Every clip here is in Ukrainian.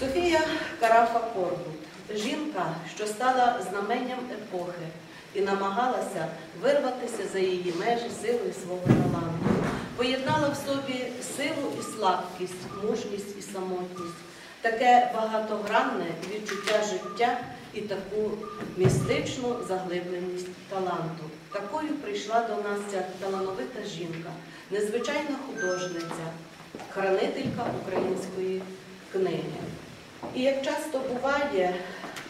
Софія Карафа Корбут, жінка, що стала знаменням епохи і намагалася вирватися за її межі силою свого таланту, поєднала в собі силу і слабкість, мужність і самотність, таке багатогранне відчуття життя і таку містичну заглибленість таланту. Такою прийшла до нас ця талановита жінка, незвичайна художниця, хранителька української книги. І як часто буває,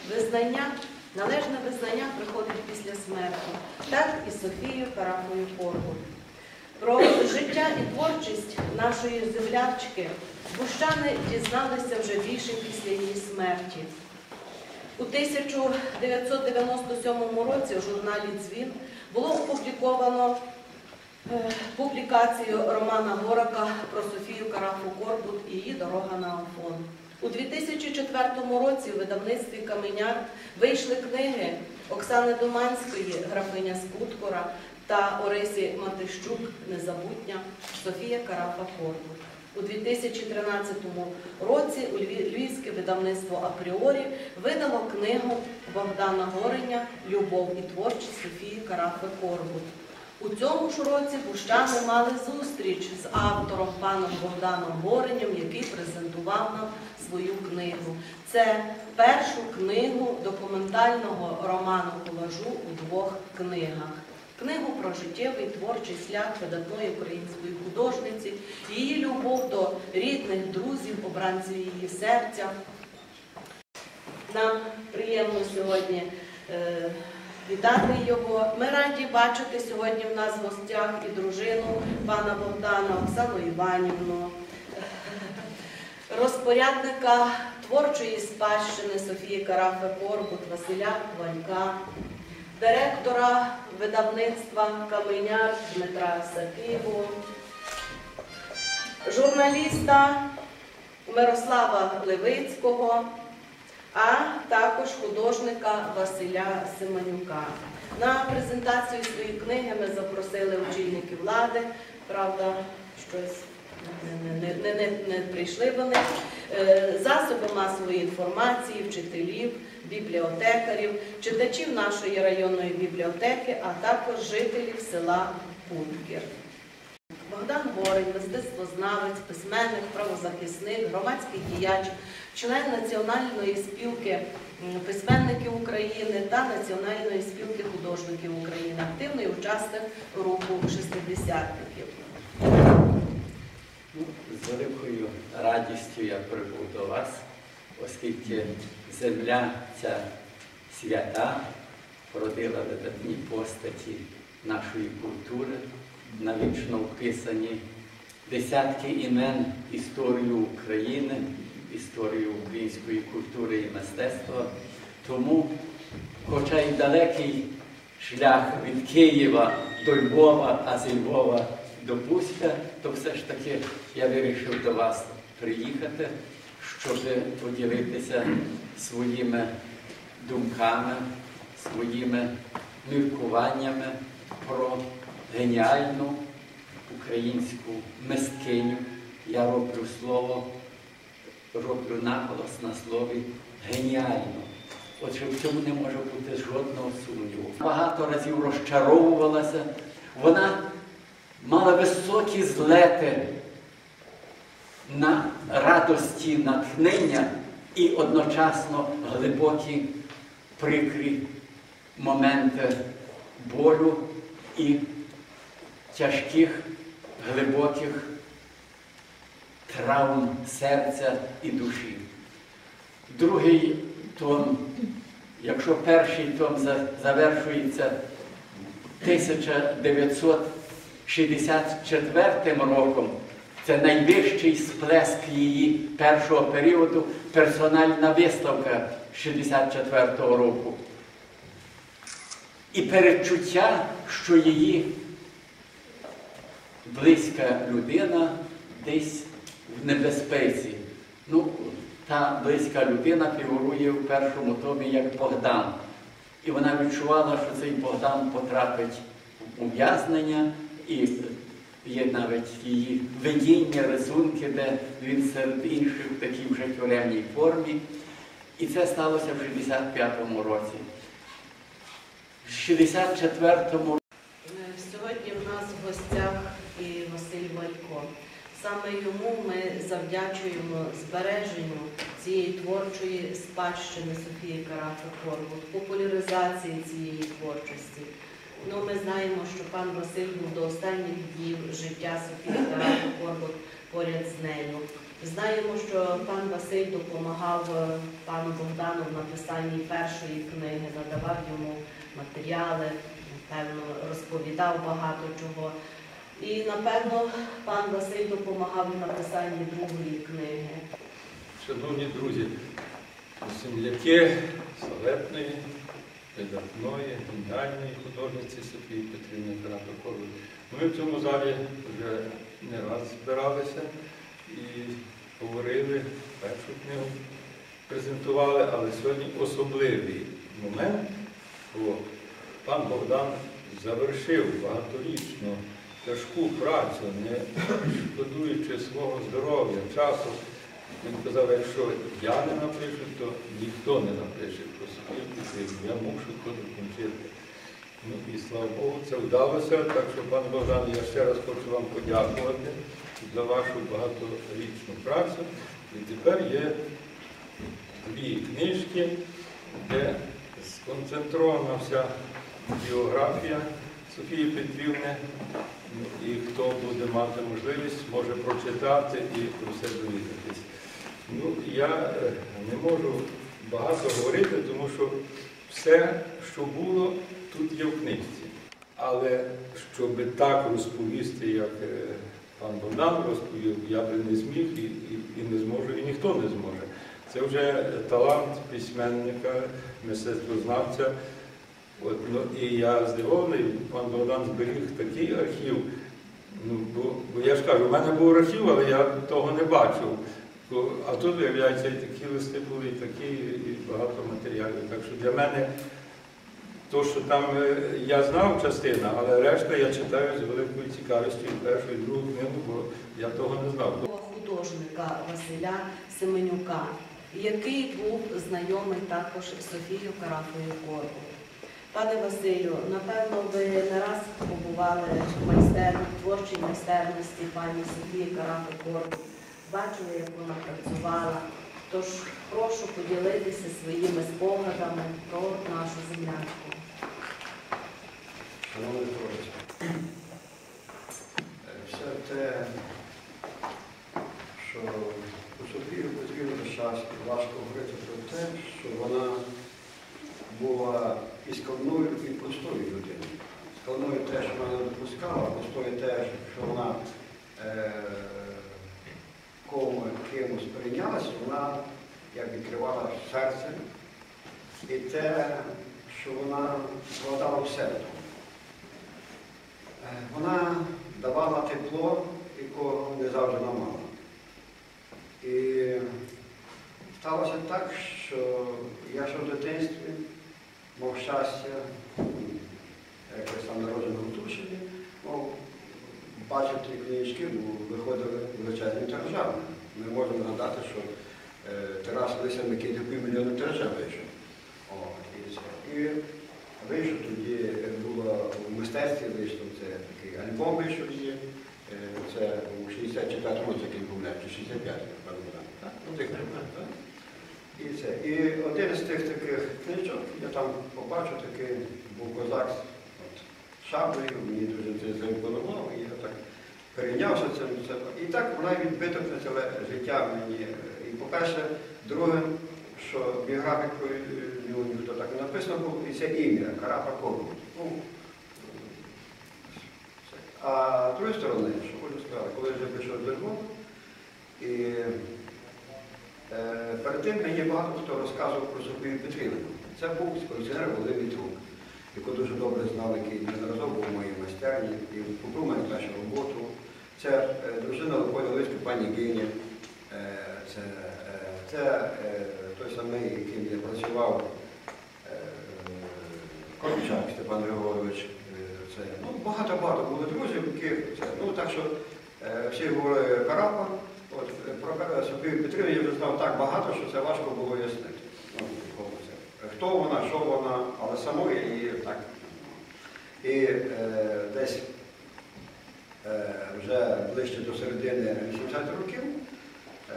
визнання, належне визнання приходить після смерті, так і Софію Карафою Коргу. Про життя і творчість нашої землячки бущани дізналися вже більше після її смерті. У 1997 році в журналі Дзвін було опубліковано е, публікацію Романа Горака про Софію Карафу Корбут і її дорога на Афон. У 2004 році у видавництві Каменяр вийшли книги Оксани Доманської, графиня Скуткора та Орисі Матищук Незабутня Софія Карафа Корбут. У 2013 році у Львівське видавництво Апріорі видало книгу Богдана Гореня Любов і творчість Софії Карафи Корбут. У цьому ж році бущани мали зустріч з автором паном Богданом Горенем, який презентував нам свою книгу. Це першу книгу документального роману колажу у двох книгах. Книгу про життєвий творчий шлях видатної української художниці, її любов до рідних, друзів, обранців її серця. Нам приємно сьогодні е, вітати його. Ми раді бачити сьогодні в нас в гостях і дружину пана Богдана Оксану Іванівну, розпорядника творчої спадщини Софії Карафи Корбут, Василя Валька, директора видавництва Каменяр Дмитра Сакиву, журналіста Мирослава Левицького, а також художника Василя Семенюка. На презентацію своєї книги ми запросили очільників влади, правда, щось не, не, не, не, прийшли вони, Е, засоби масової інформації, вчителів, бібліотекарів, читачів нашої районної бібліотеки, а також жителів села Пункір. Богдан Горень, мистецтвознавець, письменник, правозахисник, громадський діяч, член Національної спілки письменників України та Національної спілки художників України, активний учасник руху шестидесятників. Ну, З великою радістю я прибув до вас, оскільки земля ця свята породила видатні постаті нашої культури, навічно вписані десятки імен історію України, історію української культури і мистецтва. Тому, хоча й далекий шлях від Києва до Львова, а з Львова до Бузька, то все ж таки я вирішив до вас приїхати, щоб поділитися своїми думками, своїми міркуваннями про геніальну українську мисткиню. Я роблю слово, роблю наголос на слові геніально. Отже, в цьому не може бути жодного сумніву. Багато разів розчаровувалася. Вона мала високі злети на радості натхнення і одночасно глибокі прикрі моменти болю і тяжких, глибоких травм серця і душі. Другий том, якщо перший том завершується 1964 роком, це найвищий сплеск її першого періоду, персональна виставка 64 року. І передчуття, що її близька людина десь в небезпеці. Ну, та близька людина фігурує в першому томі як Богдан. І вона відчувала, що цей Богдан потрапить в ув'язнення, і є навіть її видіння, рисунки, де він серед інших в такій вже тюремній формі. І це сталося в 65-му році. В 64-му Е, Сьогодні в нас в гостях Валько. Саме йому ми завдячуємо збереженню цієї творчої спадщини Софії Карафи Корбут, популяризації цієї творчості. Ну, ми знаємо, що пан Василь був до останніх днів життя Софії Карафи Корбут поряд з нею. Знаємо, що пан Василь допомагав е, пану Богдану в написанні першої книги, надавав йому матеріали, напевно, розповідав багато чого. І, напевно, пан Василь допомагав в написанні другої книги. Шановні друзі, земляки славетної, видатної, геніальної художниці Софії Петрівни Каратокової. Ми в цьому залі вже не раз збиралися і говорили, першу книгу презентували, але сьогодні особливий момент, бо пан Богдан завершив багаторічну тяжку працю, не шкодуючи свого здоров'я, часу. Він казав, якщо я не напишу, то ніхто не напише про Петрівну. Я мушу то докінчити. Ну і слава Богу, це вдалося. Так що, пан Богдан, я ще раз хочу вам подякувати за вашу багаторічну працю. І тепер є дві книжки, де сконцентрована вся біографія Софії Петрівни. І хто буде мати можливість, може прочитати і про все довідатись. Ну, я е, не можу багато говорити, тому що все, що було, тут є в книжці. Але щоб так розповісти, як е, пан Богдан розповів, я би не зміг і, і, і не зможу, і ніхто не зможе. Це вже талант письменника, мистецтвознавця. От, ну, і я здивований, пан Богдан зберіг такий архів. Ну, бо, бо я ж кажу, в мене був архів, але я того не бачив. А тут, виявляється, і такі листи були, і такі, і багато матеріалів. Так що для мене то, що там е, я знав частина, але решта я читаю з великою цікавістю першу, і другу книгу, бо я того не знав. художника Василя Семенюка, який був знайомий також Софією Карафою Корбу. Пане Василю, напевно, ви не раз побували в майстерні, творчій майстерності пані Софії Карафи бачили, як вона працювала. Тож прошу поділитися своїми спогадами про нашу землячку. Шановні товариші, е, все те, що у Софію Петрівну щастя важко говорити про те, що вона була і складною, і простою людиною. Складною те, що вона не допускала, простою те, що вона е, кому кимось прийнялась, вона як відкривала серце. І те, що вона вкладала в себе. Е, Вона давала тепло, якого не завжди нам мала. І сталося так, що я ще в дитинстві мав щастя, як я сам народжений в Тушині, мав бачити книжки, бо виходили величезні тиражами. Ми можемо нагадати, що е, Тарас Лися Микита півмільйона тиража вийшов. О, і, і вийшов тоді, було в мистецтві вийшло це такий альбом вийшов є. Е, Це у 64-му році, як він чи 65 напевно, так? Ну, тих так? І це. І один з тих таких книжок, я там побачив такий був козак от, шаблею, мені дуже це заімпонувало, і я так перейнявся цим. І так вона відбито на ціле життя мені. І по-перше, друге, що біографікою то так і написано було, і це ім'я Карафа Корбут. Ну, а з другої сторони, що хочу сказати, коли вже до Львова, і перед тим мені багато хто розказував про Софію Петрівну. Це був колекціонер Володимир Трук, яку дуже добре знав, який неодноразово був у моїй майстерні, і купив мене першу роботу. Це е, дружина Леопольда Лиська, пані Гині. Е, Це, е, це е, той самий, яким я працював, е, Корчак Степан Григорович. Е, Це, ну, багато-багато було друзів, яких це. Ну так що е, всі говорили Карапа. От е, про Софію Петрівну я вже знав так багато, що це важко було яснити. Ну. Хто вона, що вона, але самої її так. І е, десь е, вже ближче до середини 80-х років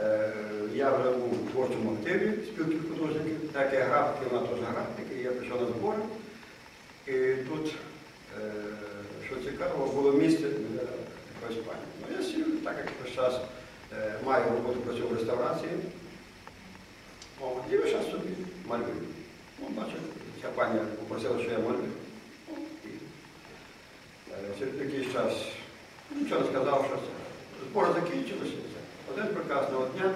е, я вже був у творчому активі спілки художників, так як графіки, вона теж графіки, і я пішов на збори. І тут, е, що цікаво, було місце для якоїсь пані. Ну, я сів, так як весь час маю роботу працюю в реставрації. О, і час собі малюю. Ну, бачив, ця пані попросила, що я малюю. Ну, е, Через якийсь час нічого не сказав, що це. Збори закінчилися. Один прекрасного дня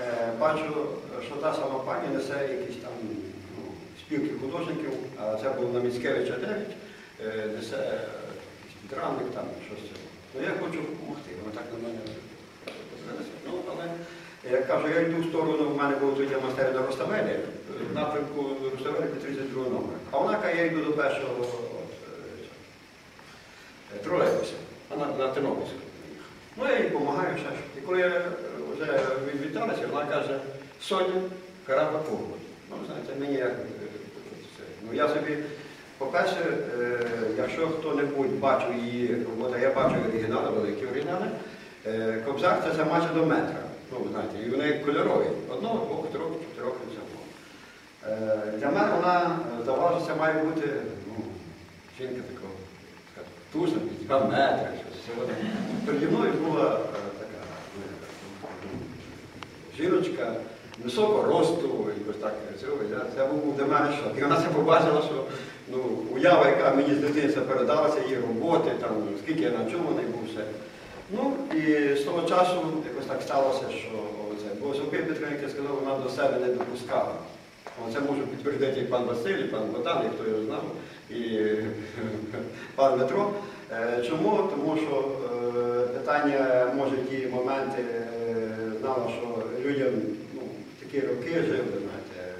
е, бачу, що та сама пані несе якісь там ну, спілки художників, а це був на Міцкевича 9, е, несе е, якийсь там, щось. Ну я хочу допомогти. Вона так на мене. Ну, я кажу, я йду в сторону, в мене був тоді майстерня на Роставелі, в напрямку Роставелі 32 номер. А вона каже, я йду до першого е, е, тролейбуса, а на, Тернопільську. Ну, я їй допомагаю ще. щось. І коли я е, вже відвіталася, вона каже, Соня, Караба Курбут. Ну, знаєте, мені як е. Ну, я собі, по-перше, е, якщо хто-небудь бачив її роботу, я бачу оригінали, великі оригінали, е, Кобзар це майже до метра. Ну, ви знаєте, і вони кольорові. Одного, двох, трьох, чотирьох і. Е, Для мене вона е, це має бути ну, жінка така тужна, два метри, щось. Переді мною була е, така жіночка високого росту, якось так цього. Це був для мене шок. І вона це побачила, що ну, уява, яка мені з дитинства передалася, її роботи, там, скільки я навчуваний був все. Ну і з того часу якось так сталося, що це. Бо Софія Петрівна, як я сказав, вона до себе не допускала. Це може підтвердити і пан Василь, і пан Богдан, і хто його знав, і пан Дмитро. Е, Чому? Тому що е, питання, може, ті моменти е, знала, що людям ну, такі роки жили, знаєте,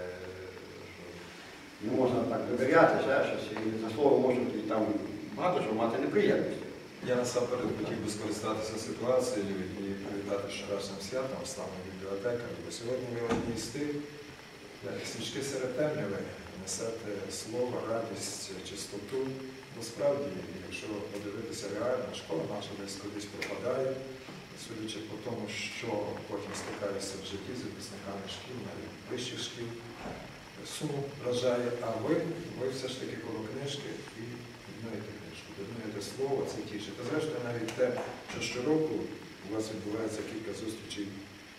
що не можна так довіряти, ще щось, і за слово можуть і там багато що мати неприємності. Я насамперед хотів би скористатися ситуацією і привітати вчорашнім святом славну бібліотекарю, бо сьогодні ви одні з тих, як свічки серед темряви, несете слово, радість, чистоту. Бо справді, якщо подивитися реально, школа наша десь кудись пропадає, судячи по тому, що потім стикаєшся в житті з випускниками шкіл, навіть вищих шкіл, сум вражає, а ви, ви все ж таки коло книжки і відновите слово, це тіше. Та зрештою навіть те, що щороку у вас відбувається кілька зустрічей,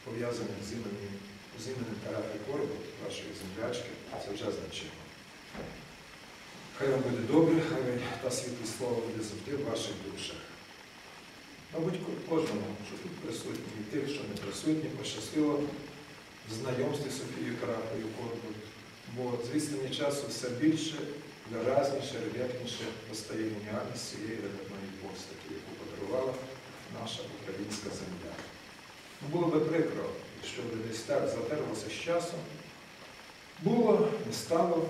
пов'язаних з іменем, з іменем Корбут, вашої землячки, це вже значимо. Хай вам буде добре, хай та світле слово буде завжди в ваших душах. Мабуть, кожному, що тут присутні, і тих, що не присутні, пощастило в знайомстві Софією Карапою Корбут, бо з часу все більше, виразніше, рельєфніше постає геніальність цієї видатної постаті, яку подарувала наша українська земля. Ну, було би прикро, якщо б десь так затерлося з часом. Було, не стало,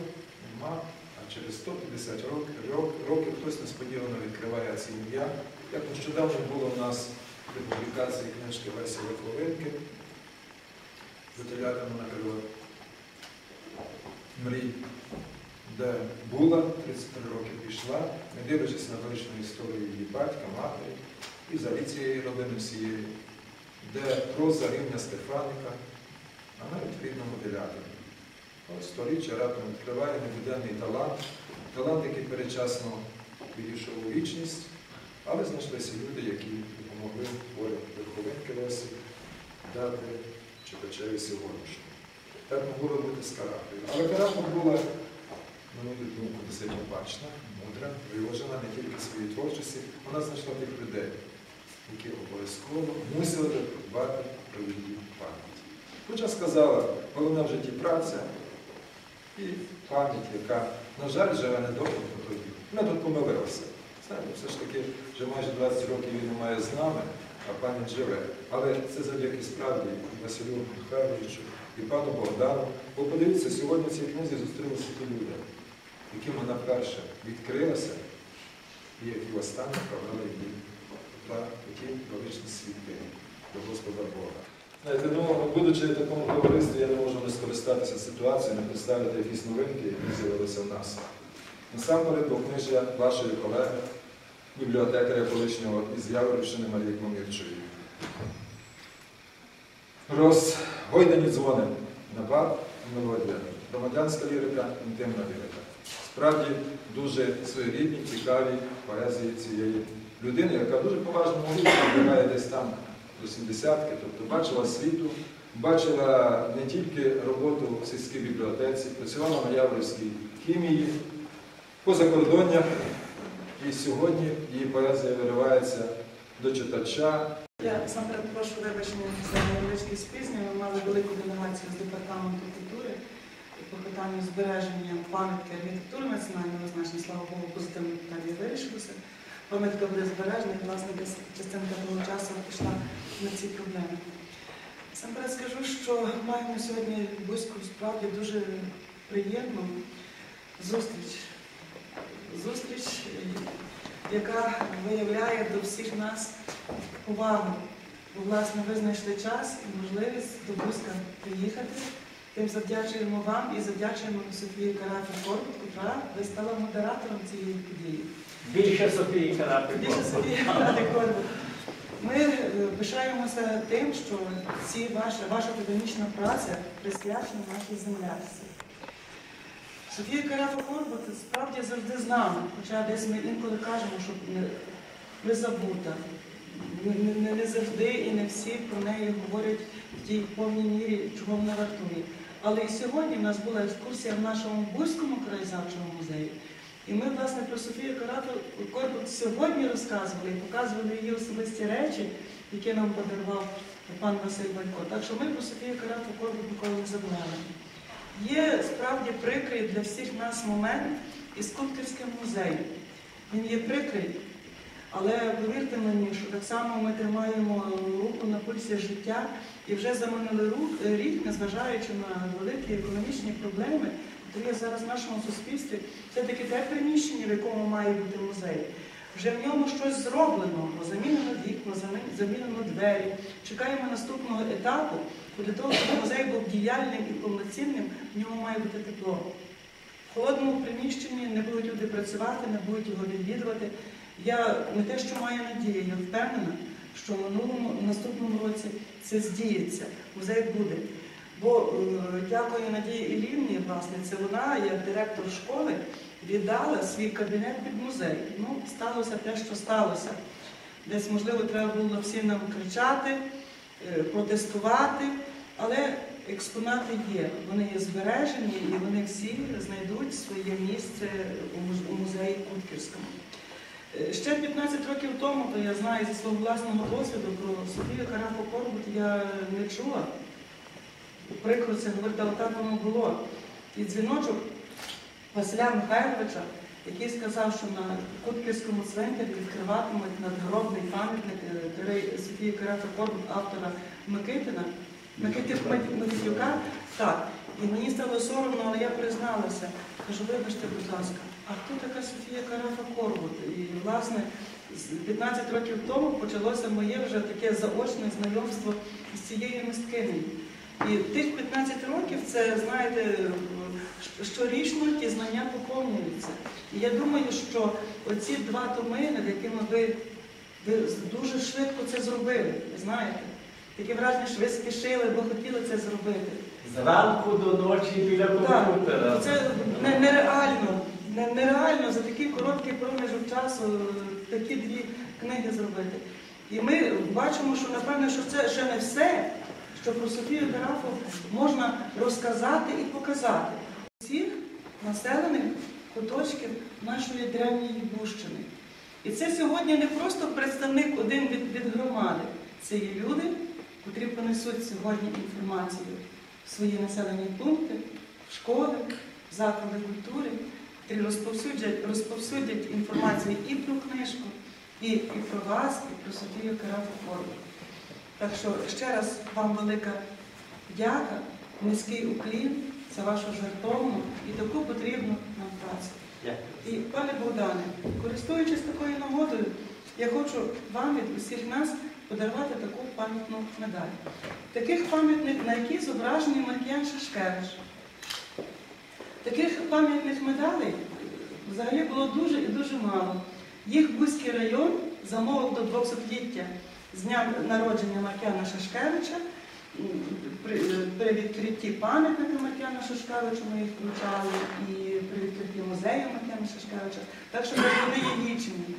нема, а через 150 років, рок- років хтось несподівано відкриває це ім'я. Як нещодавно було в нас при публікації книжки Лесі Лиховинки, «Витиляти на крило мрій, де була, 33 роки пішла, не дивлячись на величну історію її батька, матері і взагалі цієї родини всієї, де проза рівня Стефаника, а навіть рідному Делятині. От Сторіччя раптом відкриває невідданий талант, талант, який передчасно відійшов у вічність, але знайшлися люди, які допомогли творі верховинки Лесі дати читачеві сьогоднішнього. Так могло би бути з Карапою. Але Карапа була, на мою думку, досить бачна, мудра, виважена не тільки своїй творчості, вона знайшла тих людей, які обов'язково мусили би подбати про її пам'ять. Хоча сказала, головна в житті праця і пам'ять, яка, на жаль, живе недовго по тоді. Ми тут помилилися. Знаєте, все ж таки вже майже 20 років він немає з нами, а пам'ять живе. Але це завдяки справді Василю Михайловичу, і пану Богдану. Бо подивіться, сьогодні в цій книзі зустрілися ті люди, яким вона перше відкрилася, і які востаннє провели її та які величні світи до Господа Бога. Знаєте, ну, будучи в такому товаристві, я не можу не скористатися ситуацією, не представити якісь новинки, які з'явилися в нас. Насамперед, книжя вашої колеги, бібліотекаря колишнього із Яворівщини Марії Комірчої. Розгойдані дзвони, напад і мелодія, громадянська лірика, інтимна лірика. Справді дуже своєрідні, цікаві поезії цієї людини, яка дуже поважному віці вибирає десь там до 70-ки, тобто бачила світу, бачила не тільки роботу в сільській бібліотеці, працювала на Яворівській хімії, по закордоннях, і сьогодні її поезія виривається до читача, Я сам перед прошу вибачення за невеличке спізнення. Ми мали велику делегацію з департаменту питанню збереження пам'ятки архітектури національного значення. Слава Богу, позитивне питання вирішилося. Пам'ятка буде збережена, і власне частинка того часу пішла на ці проблеми. Сам скажу, що маємо сьогодні близько справді дуже приємну зустріч. Зустріч, яка виявляє до всіх нас увагу. Бо, власне, ви знайшли час і можливість до Бузька приїхати. Тим завдячуємо вам і завдячуємо Софії Карафі Корбут, яка ви стала модератором цієї події. Більше Софії Карапи. Більше Софії Карафі Корбут. Ми е, пишаємося тим, що ці ваша, ваша педагогічна праця присвячена нашій землячці. Софія Карафа Корбут справді завжди з нами, хоча десь ми інколи кажемо, що не забута. Не, не, не завжди і не всі про неї говорять в тій повній мірі, чого вона вартує. Але і сьогодні в нас була екскурсія в нашому Бузькому краєзнавчому музеї. І ми, власне, про Софію Корбут сьогодні розказували і показували її особисті речі, які нам подарував пан Василь Балько. Так що ми про Софію Карату Корбут ніколи не забували. Є справді прикрий для всіх нас момент із скульпторським музеєм. Він є прикрий, але повірте мені, що так само ми тримаємо руку на пульсі життя і вже за минулий рік, незважаючи на великі економічні проблеми, які є зараз в нашому суспільстві, все-таки те приміщення, в якому має бути музей. Вже в ньому щось зроблено, замінено вікна, замінено двері. Чекаємо наступного етапу, бо для того, щоб музей був діяльним і повноцінним, в ньому має бути тепло. В холодному приміщенні не будуть люди працювати, не будуть його відвідувати. Я не те, що маю надію, я впевнена, що в минулому наступному році це здіється, музей буде. Бо е, дякую Надії Ілівні, власне, це вона, як директор школи, віддала свій кабінет під музей. Ну, сталося те, що сталося. Десь, можливо, треба було всім нам кричати, е, протестувати, але експонати є. Вони є збережені і вони всі знайдуть своє місце у музеї Кутківському. Е, Ще 15 років тому, то я знаю зі свого власного досвіду про Софію Карафу Корбут я не чула. Прикро це говорити, але так воно було. І дзвіночок Василя Михайловича, який сказав, що на Кутківському цвинтарі відкриватимуть надгробний пам'ятник е, Софії Карафи Корбут, автора Микитина, Микити Мик- Микитюка. Так. І мені стало соромно, але я призналася. Кажу, вибачте, будь ласка, а хто така Софія Карафа Корбут? І, власне, 15 років тому почалося моє вже таке заочне знайомство з цією мисткинею. І тих 15 років це, знаєте, щорічно ті знання поповнюються. І я думаю, що оці два томи, над якими ви, ви дуже швидко це зробили, знаєте. Таке враження, що ви спішили, бо хотіли це зробити. Зранку до ночі біля комп'ютера. це не- нереально. Не- Нереально за такий короткий проміжок часу е, такі дві книги зробити. І ми бачимо, що напевно, що це ще не все, що про Софію Карафу можна розказати і показати всіх населених куточків нашої древньої Бущини. І це сьогодні не просто представник один від, від громади. Це є люди, котрі понесуть сьогодні інформацію в свої населені пункти, в школи, в заклади культури, котрі розповсюдять, розповсюдять інформацію і про книжку, і, і про вас, і про Софію Карафу Корбу. Так що ще раз вам велика дяка, низький уклін за вашу жертовну і таку потрібну нам працю. І пане Богдане, користуючись такою нагодою, я хочу вам від усіх нас подарувати таку пам'ятну медаль. Таких пам'ятник, на якій зображений Маркіян Шашкевич. Таких пам'ятних медалей взагалі було дуже і дуже мало. Їх Бузький район замовив до 200-ліття з дня народження Маркіяна Шашкевича. При, при відкритті пам'ятника Маркіяна Шашкевича ми їх включали і при відкритті музею Маркіяна Шашкевича. Так що вони є лічені.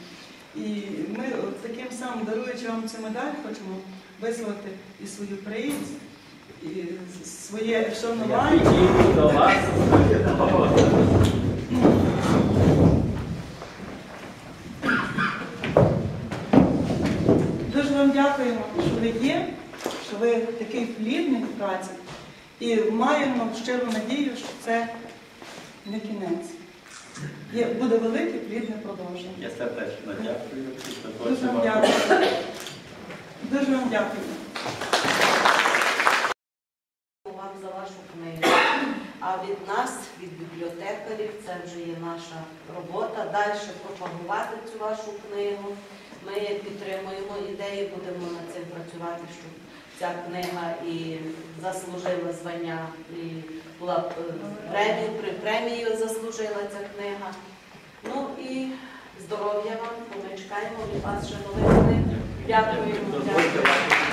І ми таким самим, даруючи вам цю медаль, хочемо висловити і свою приязнь, і своє вшанування. Дуже вам дякуємо, що ви є, що ви такий плідний в праці. І маємо щиру надію, що це не кінець. Є, буде велике плідне продовження. Я сердечно дякую. Дуже вам дякую. Дуже вам дякую. вам за вашу книгу. А від нас, від бібліотекарів, це вже є наша робота. Далі пропагувати цю вашу книгу. Ми підтримуємо ідеї, будемо над цим працювати, щоб ця книга і заслужила звання, і була е, премію, при премію заслужила ця книга. Ну і здоров'я вам, чекаємо від вас ще нових книг. Дякуємо.